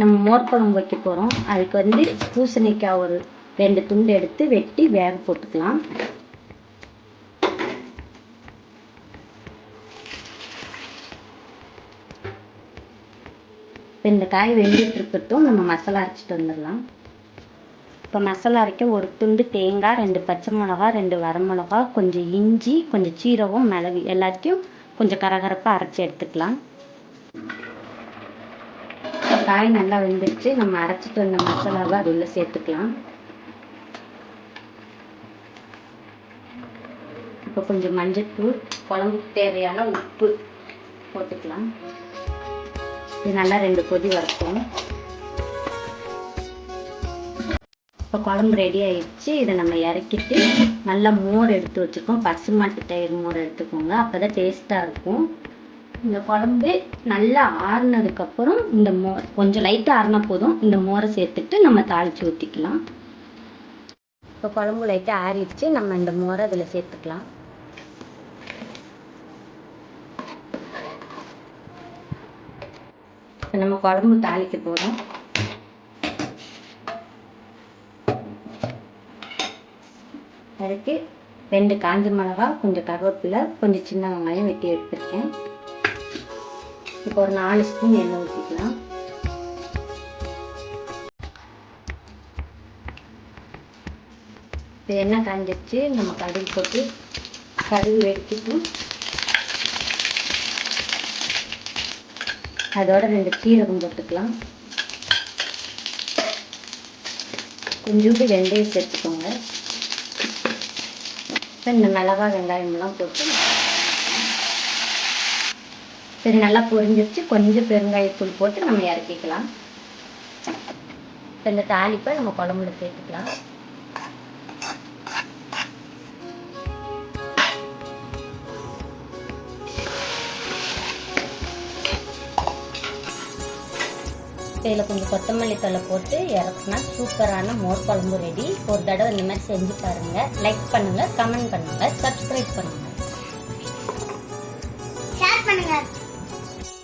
நம்ம மோர் குழம்பு வைக்க போகிறோம் அதுக்கு வந்து பூசணிக்காய் ஒரு ரெண்டு துண்டு எடுத்து வெட்டி வேக போட்டுக்கலாம். இப்போ இந்த காய் வெந்துட்டு இருக்கட்டும் நம்ம மசாலா அரைச்சிட்டு வந்துடலாம். இப்போ மசாலா அரைக்க ஒரு துண்டு தேங்காய் ரெண்டு பச்சை மிளகா ரெண்டு வரமிளகா கொஞ்சம் இஞ்சி கொஞ்சம் சீரகம் மிளகு எல்லாத்தையும் கொஞ்சம் கரகரப்பாக அரைச்சி எடுத்துக்கலாம். காய் நல்லா வெந்துருச்சு. நம்ம அரைச்சிட்டு வந்த மசாலாவை அது உள்ளே சேர்த்துக்கலாம். இப்போ கொஞ்சம் மஞ்சள்தூள் குழம்புக்கு தேவையான உப்பு போட்டுக்கலாம். இது நல்லா ரெண்டு கொதி வரட்டும். இப்போ குழம்பு ரெடி ஆயிடுச்சு. இதை நம்ம இறக்கிட்டு நல்லா மோர் எடுத்து வச்சுருக்கோம். பசுமாட்டு தயிர் மோர் எடுத்துக்கோங்க. அப்போ தான் டேஸ்ட்டாக இருக்கும். இந்த குழம்பு நல்லா ஆறுனதுக்கப்புறம் இந்த மோர் கொஞ்சம் லைட்டாக ஆறுனா போதும். இந்த மோரை சேர்த்துட்டு நம்ம தாளித்து ஊற்றிக்கலாம் இப்போ குழம்பு லைட்டாக ஆறிடுச்சு. நம்ம இந்த மோரை அதில் சேர்த்துக்கலாம். இப்போ நம்ம குழம்பு தாளிக்க போகிறோம் அதுக்கு ரெண்டு காஞ்ச மிளகா கொஞ்சம் கருவேப்பிலை கொஞ்சம் சின்ன வெங்காயம் வெட்டி எடுத்துருக்கேன். இப்போ ஒரு நாலு ஸ்பூன் எண்ணெய் ஊற்றிக்கலாம். இப்போ எண்ணெய் காஞ்சிடுச்சு நம்ம கடுகு போட்டு கடுகு வெடிச்சிட்டு அதோட ரெண்டு சீரகம் போட்டுக்கலாம். கொஞ்சோண்டு வெந்தயம் சேர்த்துக்கோங்க. இப்போ இந்த மிளகா வெங்காயம்லாம் போட்டு சரி நல்லா பொரிஞ்சிருச்சு. கொஞ்சம் பெருங்காயத்தூள் போட்டு நம்ம இறக்கிக்கலாம். இப்போ இந்த தாளிப்பை நம்ம குழம்புல சேர்த்துக்கலாம். இதில் கொஞ்சம் கொத்தமல்லி தலை போட்டு இறக்குனா சூப்பரான மோர் குழம்பு ரெடி ஒரு தடவை இந்த மாதிரி செஞ்சு பாருங்கள் லைக் பண்ணுங்கள் கமெண்ட் பண்ணுங்கள் சப்ஸ்கிரைப் பண்ணுங்கள் ஷேர் பண்ணுங்க.